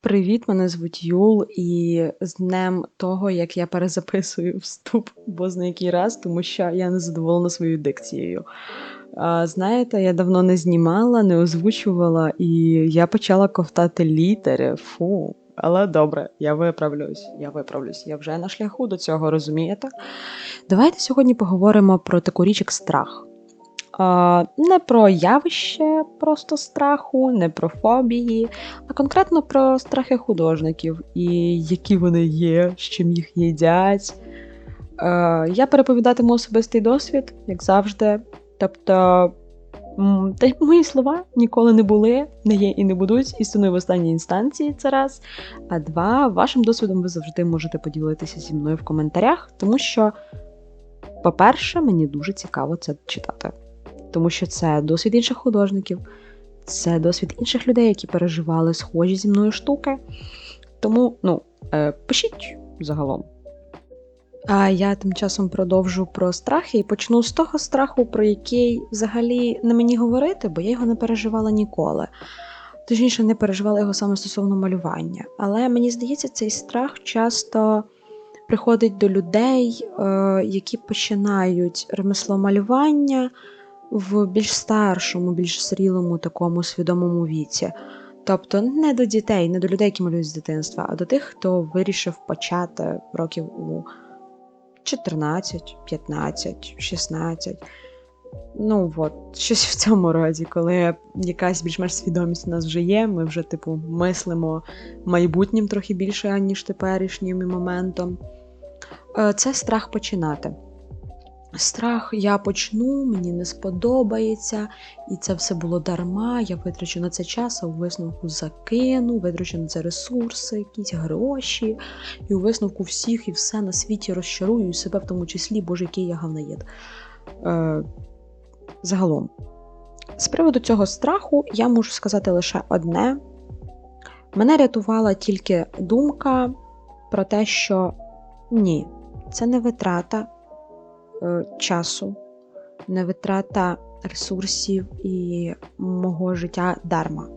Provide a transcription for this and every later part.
Привіт, мене звуть Юл, і з днем того, як я перезаписую вступ, бо на який раз, тому що я не задоволена своєю дикцією. А, знаєте, я давно не знімала, не озвучувала, і я почала ковтати літери. Фу. Але добре, я виправлюсь, я виправлюсь. Я вже на шляху до цього, розумієте? Давайте сьогодні поговоримо про таку річ, як страх. Не про явище просто страху, не про фобії, а конкретно про страхи художників і які вони є, з чим їх їдять. Е, я переповідатиму особистий досвід, як завжди. Тобто, та мої слова ніколи не були, не є і не будуть істиною в останній інстанції. Це раз. А два, вашим досвідом ви завжди можете поділитися зі мною в коментарях, тому що, по-перше, мені дуже цікаво це читати. Тому що це досвід інших художників, це досвід інших людей, які переживали схожі зі мною штуки. Тому, ну, е, пишіть загалом. А я тим часом продовжу про страхи і почну з того страху, про який взагалі не мені говорити, бо я його не переживала ніколи. Точніше, не переживала його саме стосовно малювання. Але мені здається, цей страх часто приходить до людей, е, які починають ремесло малювання в більш старшому, більш зрілому такому свідомому віці. Тобто не до дітей, не до людей, які малюють з дитинства, а до тих, хто вирішив почати років у 14, 15, 16. Ну от, щось в цьому роді, коли якась більш-менш свідомість у нас вже є, ми вже, типу, мислимо майбутнім трохи більше, ніж теперішнім моментом. Е, Це страх починати. Страх, я почну, мені не сподобається, і це все було дарма. Я витрачу на це час, а у висновку закину, витрачу на це ресурси, якісь гроші, і у висновку всіх і все на світі розчарую, себе в тому числі, боже, який я гавнаєд. Е, Загалом, з приводу цього страху я можу сказати лише одне: мене рятувала тільки думка про те, що ні, це не витрата часу, не витрата ресурсів і мого життя дарма.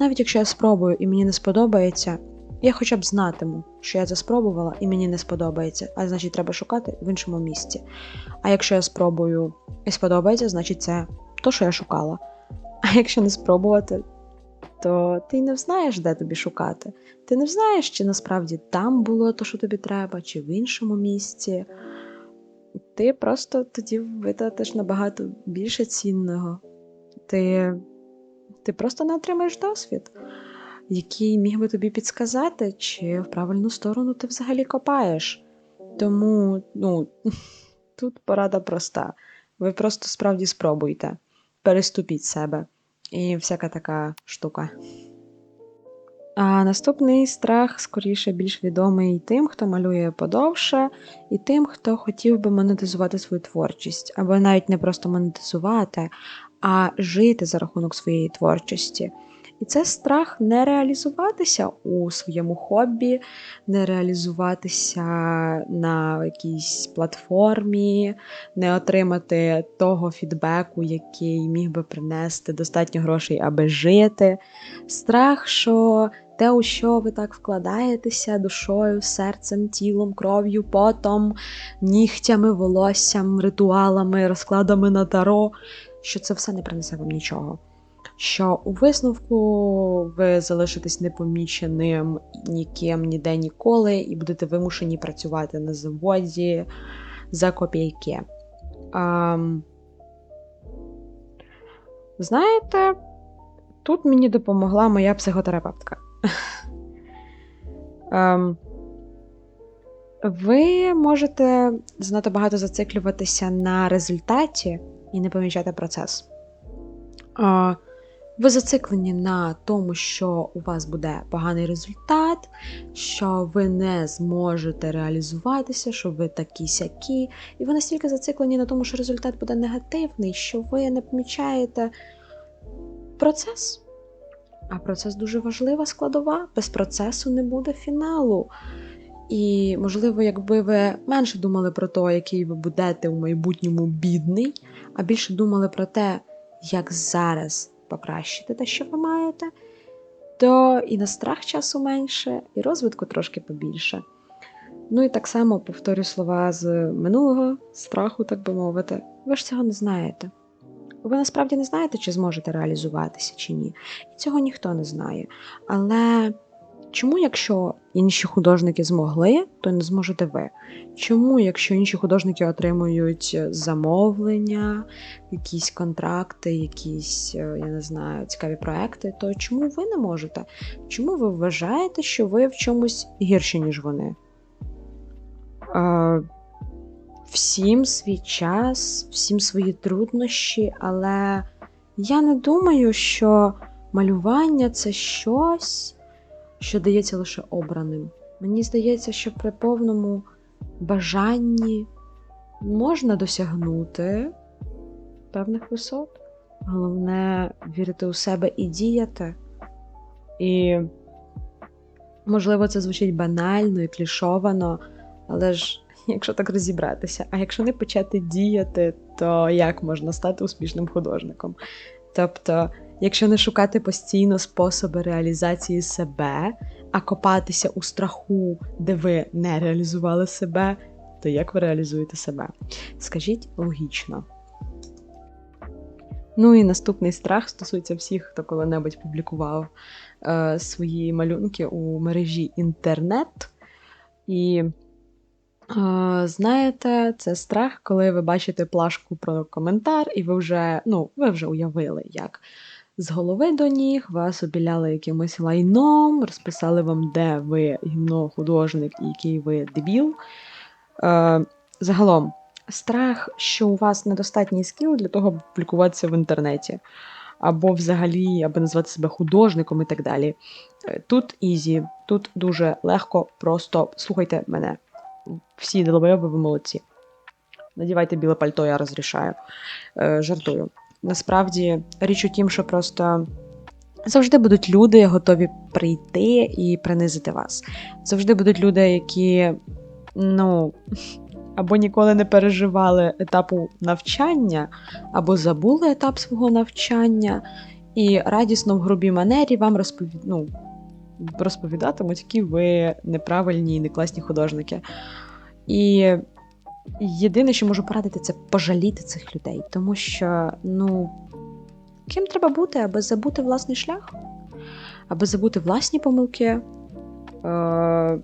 Навіть якщо я спробую і мені не сподобається, я хоча б знатиму, що я це спробувала і мені не сподобається, а значить треба шукати в іншому місці. А якщо я спробую і сподобається, значить це то, що я шукала. А якщо не спробувати, то ти не знаєш, де тобі шукати. Ти не знаєш, чи насправді там було то, що тобі треба, чи в іншому місці. Ти просто тоді витратиш набагато більше цінного. Ти, ти просто не отримаєш досвід, який міг би тобі підсказати, чи в правильну сторону ти взагалі копаєш. Тому, ну, тут порада проста. Ви просто справді спробуйте, переступіть себе і всяка така штука. А наступний страх, скоріше, більш відомий тим, хто малює подовше, і тим, хто хотів би монетизувати свою творчість, або навіть не просто монетизувати, а жити за рахунок своєї творчості. І це страх не реалізуватися у своєму хобі, не реалізуватися на якійсь платформі, не отримати того фідбеку, який міг би принести достатньо грошей, аби жити. Страх, що те, у що ви так вкладаєтеся душою, серцем, тілом, кров'ю, потом, нігтями, волоссям, ритуалами, розкладами на таро, що це все не принесе вам нічого що у висновку ви залишитесь непоміченим ніким ніде ніколи, і будете вимушені працювати на заводі за копійки. А, знаєте, тут мені допомогла моя психотерапевтка. А, ви можете занадто багато зациклюватися на результаті і не помічати процес. Ви зациклені на тому, що у вас буде поганий результат, що ви не зможете реалізуватися, що ви такі сякі. І ви настільки зациклені на тому, що результат буде негативний, що ви не помічаєте процес. А процес дуже важлива складова. Без процесу не буде фіналу. І, можливо, якби ви менше думали про те, який ви будете у майбутньому бідний, а більше думали про те, як зараз покращити те, що ви маєте, то і на страх часу менше, і розвитку трошки побільше. Ну і так само повторю слова з минулого страху, так би мовити. Ви ж цього не знаєте. Ви насправді не знаєте, чи зможете реалізуватися, чи ні. І цього ніхто не знає. Але чому, якщо інші художники змогли, то не зможете ви? Чому, якщо інші художники отримують замовлення, якісь контракти, якісь, е, я не знаю, цікаві проекти, то чому ви не можете? Чому ви вважаєте, що ви в чомусь гірші, ніж вони? Е, всім свій час, всім свої труднощі, але я не думаю, що малювання це щось, що дається лише обраним. Мені здається, що при повному бажанні можна досягнути певних висот. Головне вірити у себе і діяти. І, можливо, це звучить банально і клішовано, але ж якщо так розібратися, а якщо не почати діяти, то як можна стати успішним художником? Тобто, якщо не шукати постійно способи реалізації себе, а копатися у страху, де ви не реалізували себе, то як ви реалізуєте себе? Скажіть логічно. Ну і наступний страх стосується всіх, хто коли-небудь публікував е, свої малюнки у мережі інтернет. І е, знаєте, це страх, коли ви бачите плашку про коментар, і ви вже ну, ви вже уявили, як з голови до ніг вас обіляли якимось лайном, розписали вам, де ви гімно художник і який ви дебіл. Е, Загалом, страх, що у вас недостатній скіл для того, аби публікуватися в інтернеті, або взагалі, аби назвати себе художником і так далі. Е, Тут ізі, тут дуже легко, просто слухайте мене. Всі долбойоби, ви молодці. Надівайте біле пальто, я розрішаю. Е, жартую. Насправді, річ у тім, що просто завжди будуть люди, готові прийти і принизити вас. Завжди будуть люди, які, ну, або ніколи не переживали етапу навчання, або забули етап свого навчання, і радісно в грубій манері вам розпові... ну, розповідатимуть, які ви неправильні і некласні художники. І єдине, що можу порадити, це пожаліти цих людей, тому що, ну, ким треба бути, аби забути власний шлях, аби забути власні помилки. Е,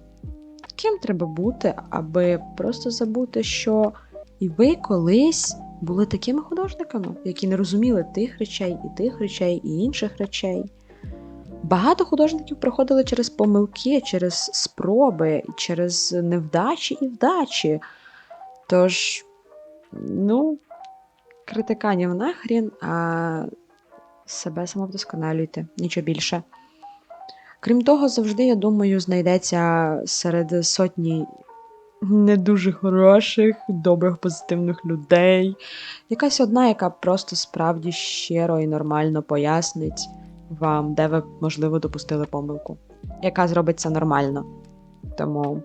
Ким треба бути, аби просто забути, що і ви колись були такими художниками, які не розуміли тих речей, і тих речей, і інших речей. Багато художників проходили через помилки, через спроби, через невдачі і вдачі. Тож, ну, критиканів нахрін, а себе самовдосконалюйте, нічого більше. Крім того, завжди, я думаю, знайдеться серед сотні не дуже хороших, добрих, позитивних людей. Якась одна, яка просто справді щиро і нормально пояснить вам, де ви, можливо, допустили помилку, яка зробить це нормально. Тому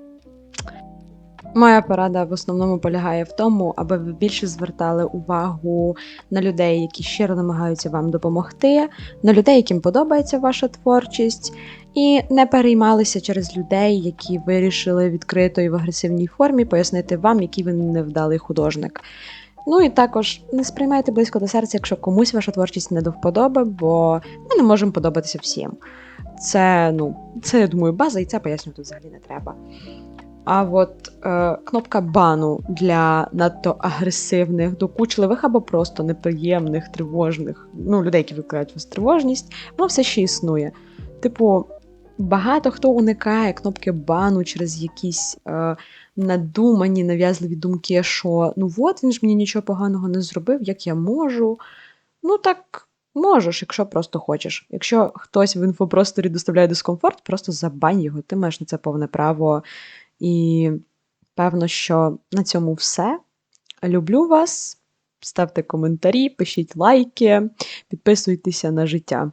моя порада в основному полягає в тому, аби ви більше звертали увагу на людей, які щиро намагаються вам допомогти, на людей, яким подобається ваша творчість, і не переймалися через людей, які вирішили відкрито і в агресивній формі пояснити вам, який ви невдалий художник. Ну і також не сприймайте близько до серця, якщо комусь ваша творчість не до вподоби, бо ми не можемо подобатися всім. Це, ну, це, я думаю, база, і це пояснювати взагалі не треба. А от е, кнопка бану для надто агресивних, докучливих або просто неприємних, тривожних, ну, людей, які викликають вас тривожність, воно все ще існує. Типу, багато хто уникає кнопки бану через якісь е, надумані, нав'язливі думки, що ну от він ж мені нічого поганого не зробив, як я можу. Ну так можеш, якщо просто хочеш. Якщо хтось в інфопросторі доставляє дискомфорт, просто забань його, ти маєш на це повне право. І певно, що на цьому все. Люблю вас. Ставте коментарі, пишіть лайки, підписуйтеся на життя.